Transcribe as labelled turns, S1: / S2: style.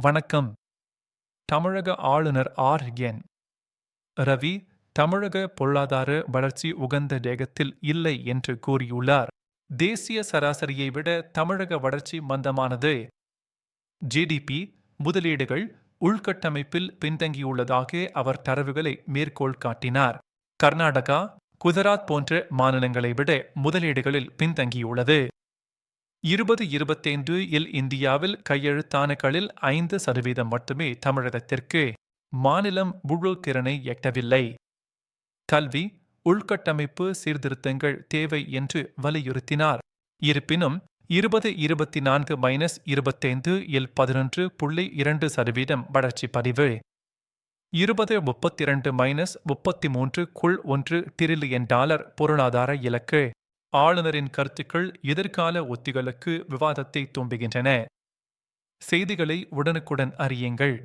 S1: வணக்கம். தமிழக ஆளுநர் ஆர். என். ரவி தமிழக பொருளாதார வளர்ச்சி உகந்த வேகத்தில் இல்லை என்று கூறியுள்ளார். தேசிய சராசரியை விட தமிழக வளர்ச்சி மந்தமானது. ஜிடிபி முதலீடுகள் உள்கட்டமைப்பில் பின்தங்கியுள்ளதாக அவர் தரவுகளை மேற்கோள் காட்டினார். கர்நாடகா குஜராத் போன்ற மாநிலங்களை விட முதலீடுகளில் பின்தங்கியுள்ளது. இருபது இருபத்தைந்து இல் இந்தியாவில் கையெழுத்தானகளில் ஐந்து சதவீதம் மட்டுமே தமிழகத்திற்கு மாநிலம் முழு திறனை எட்டவில்லை. கல்வி உள்கட்டமைப்பு சீர்திருத்தங்கள் தேவை என்று வலியுறுத்தினார். இருப்பினும் இருபது இருபத்தி நான்கு மைனஸ் இருபத்தைந்து இல் பதினொன்று புள்ளி இரண்டு சதவீதம் வளர்ச்சி பதிவு. இருபது முப்பத்தி இரண்டு மைனஸ் முப்பத்தி மூன்று குள் ஒன்று டிரில்லியன் டாலர் பொருளாதார இலக்கு. ஆளுநரின் கருத்துக்கள் எதிர்கால ஒத்திகளுக்கு விவாதத்தை தூண்டுகின்றன. செய்திகளை உடனுக்குடன் அறியுங்கள்.